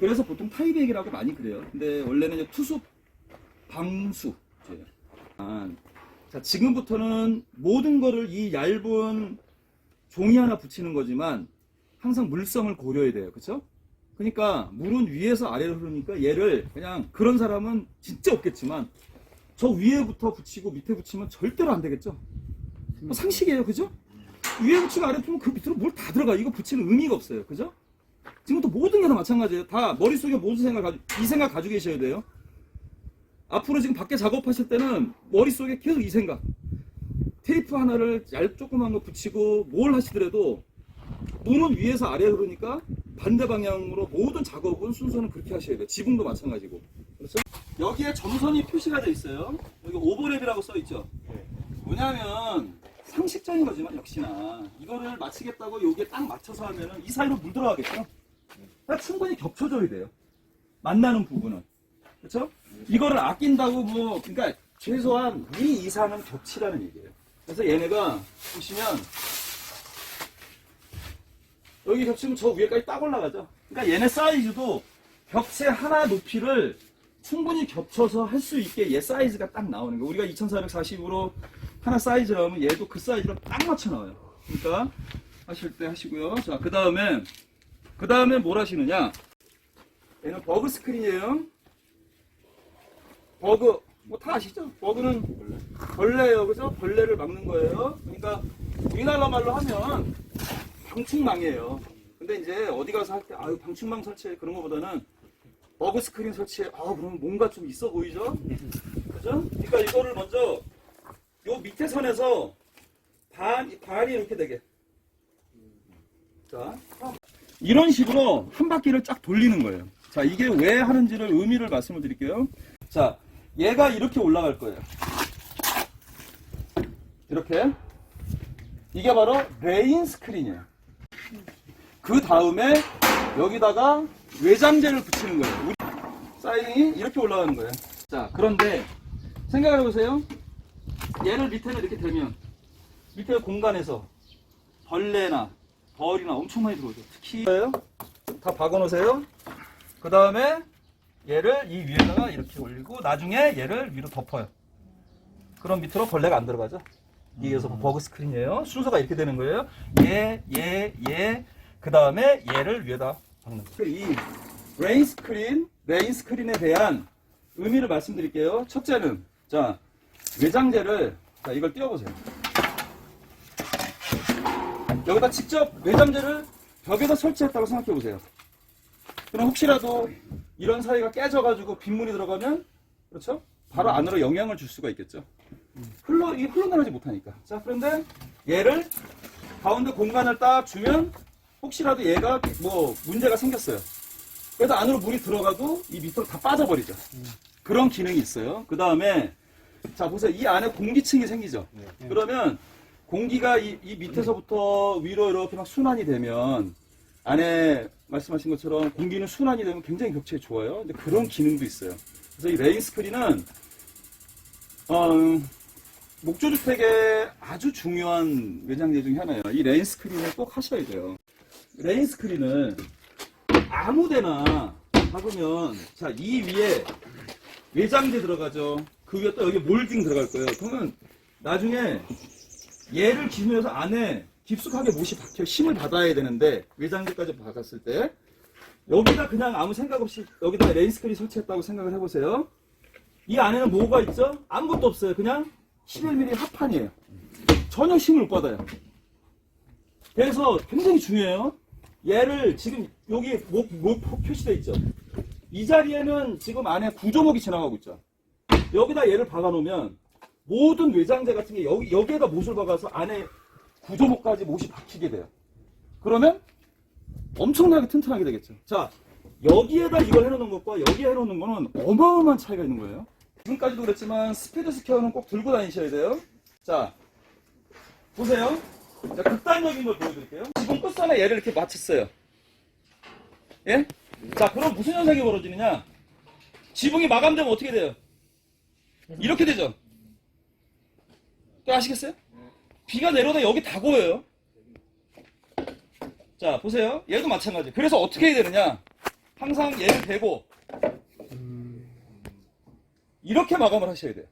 그래서 보통 타이백이라고 많이 그래요. 근데 원래는 투수 방수. 아, 자, 지금부터는 모든 거를 이 얇은 종이 하나 붙이는 거지만 항상 물성을 고려해야 돼요. 그쵸? 그러니까 물은 위에서 아래로 흐르니까 얘를 그냥 그런 사람은 진짜 없겠지만 저 위에부터 붙이고 밑에 붙이면 절대로 안 되겠죠? 뭐 상식이에요. 그죠? 위에 붙이고 아래 붙이면 그 밑으로 뭘다 들어가. 이거 붙이는 의미가 없어요. 그죠? 지금부터 모든 게 다 마찬가지예요. 다 머릿속에 모든 생각 가지고, 이 생각 가지고 계셔야 돼요. 앞으로 지금 밖에 작업하실 때는 머릿속에 계속 이 생각. 테이프 하나를 얇 조그만 거 붙이고 뭘 하시더라도 물은 위에서 아래로 흐르니까 반대 방향으로 모든 작업은 순서는 그렇게 하셔야 돼요. 지붕도 마찬가지고. 그렇죠? 여기에 점선이 표시가 돼 있어요. 여기 오버랩이라고 써 있죠. 뭐냐면 상식적인 거지만 역시나 이거를 마치겠다고 여기에 딱 맞춰서 하면은 이 사이로 물 들어가겠죠. 그러니까 충분히 겹쳐져야 돼요. 만나는 부분은. 그렇죠? 이거를 아낀다고 뭐 그러니까 최소한 이 이상은 겹치라는 얘기예요. 그래서 얘네가 보시면 여기 겹치면 저 위에까지 딱 올라가죠. 그러니까 얘네 사이즈도 벽체 하나 높이를 충분히 겹쳐서 할 수 있게 얘 사이즈가 딱 나오는 거예요. 우리가 2440으로 하나 사이즈라면 얘도 그 사이즈로 딱 맞춰 나와요. 그러니까 하실 때 하시고요. 자, 그 다음에 그 다음에 뭘 하시느냐? 얘는 버그 스크린이에요. 버그 뭐 다 아시죠? 버그는 벌레예요, 그죠? 벌레를 막는 거예요. 그러니까 우리나라 말로 하면 방충망이에요. 근데 이제 어디 가서 할 때 아유 방충망 설치해 그런 거보다는 버그 스크린 설치해. 아 그럼 뭔가 좀 있어 보이죠? 그죠? 그러니까 이거를 먼저 요 밑에 선에서 반 반이 이렇게 되게. 자 이런 식으로 한 바퀴를 쫙 돌리는 거예요. 자 이게 왜 하는지를 의미를 말씀을 드릴게요. 자 얘가 이렇게 올라갈 거예요. 이렇게 이게 바로 레인 스크린이에요. 그 다음에 여기다가 외장재를 붙이는 거예요. 우리 사이딩이 이렇게 올라가는 거예요. 자, 그런데 생각해 보세요. 얘를 밑에는 이렇게 대면 밑에 공간에서 벌레나 벌이나 엄청 많이 들어오죠. 특히 다 박아 놓으세요. 그 다음에 얘를 이 위에다가 이렇게 올리고 나중에 얘를 위로 덮어요. 그럼 밑으로 벌레가 안 들어가죠. 이게서 버그 스크린이에요. 순서가 이렇게 되는 거예요. 얘, 얘, 얘, 그 다음에 얘를 위에다 박는 거예요. 이 레인 스크린, 레인 스크린에 대한 의미를 말씀드릴게요. 첫째는 자 외장재를 자 이걸 띄워보세요. 여기다 직접 외장재를 벽에다 설치했다고 생각해 보세요. 그럼 혹시라도 이런 사이가 깨져가지고 빗물이 들어가면 그렇죠? 바로 안으로 영향을 줄 수가 있겠죠. 흘러 이 흘러나가지 못하니까. 자 그런데 얘를 가운데 공간을 딱 주면 혹시라도 얘가 뭐 문제가 생겼어요. 그래서 안으로 물이 들어가도 이 밑으로 다 빠져버리죠. 그런 기능이 있어요. 그 다음에 자 보세요. 이 안에 공기층이 생기죠. 그러면 공기가 이, 이 밑에서부터 위로 이렇게 막 순환이 되면 안에 말씀하신 것처럼 공기는 순환이 되면 굉장히 격체에 좋아요. 근데 그런 기능도 있어요. 그래서 이 레인 스크린은 어, 목조주택의 아주 중요한 외장재 중에 하나예요. 이 레인 스크린을 꼭 하셔야 돼요. 레인 스크린을 아무데나 박으면 자 이 위에 외장재 들어가죠. 그 위에 또 여기 몰딩 들어갈 거예요. 그러면 나중에 얘를 기준해서 안에 깊숙하게 못이 박혀 힘을 받아야 되는데 외장재까지 박았을 때 여기다 그냥 아무 생각 없이 여기다 레인 스크린 설치했다고 생각을 해보세요. 이 안에는 뭐가 있죠? 아무것도 없어요. 그냥 11mm 합판이에요. 전혀 힘을 못 받아요. 그래서 굉장히 중요해요. 얘를 지금 여기 목, 목 표시되어 있죠. 이 자리에는 지금 안에 구조목이 지나가고 있죠. 여기다 얘를 박아놓으면 모든 외장재 같은 게 여기, 여기에다 못을 박아서 안에 구조목까지 못이 박히게 돼요. 그러면 엄청나게 튼튼하게 되겠죠. 자, 여기에다 이걸 해놓는 것과 여기에 해놓는 거는 어마어마한 차이가 있는 거예요. 지금까지도 그랬지만 스피드 스퀘어는 꼭 들고 다니셔야 돼요. 자, 보세요. 자, 극단적인 걸 보여드릴게요. 지금 끝선에 얘를 이렇게 맞췄어요. 예? 자, 그럼 무슨 현상이 벌어지느냐? 지붕이 마감되면 어떻게 돼요? 이렇게 되죠? 또 아시겠어요? 비가 내려다 여기 다 고여요. 자, 보세요. 얘도 마찬가지. 그래서 어떻게 해야 되느냐? 항상 얘를 대고 이렇게 마감을 하셔야 돼요.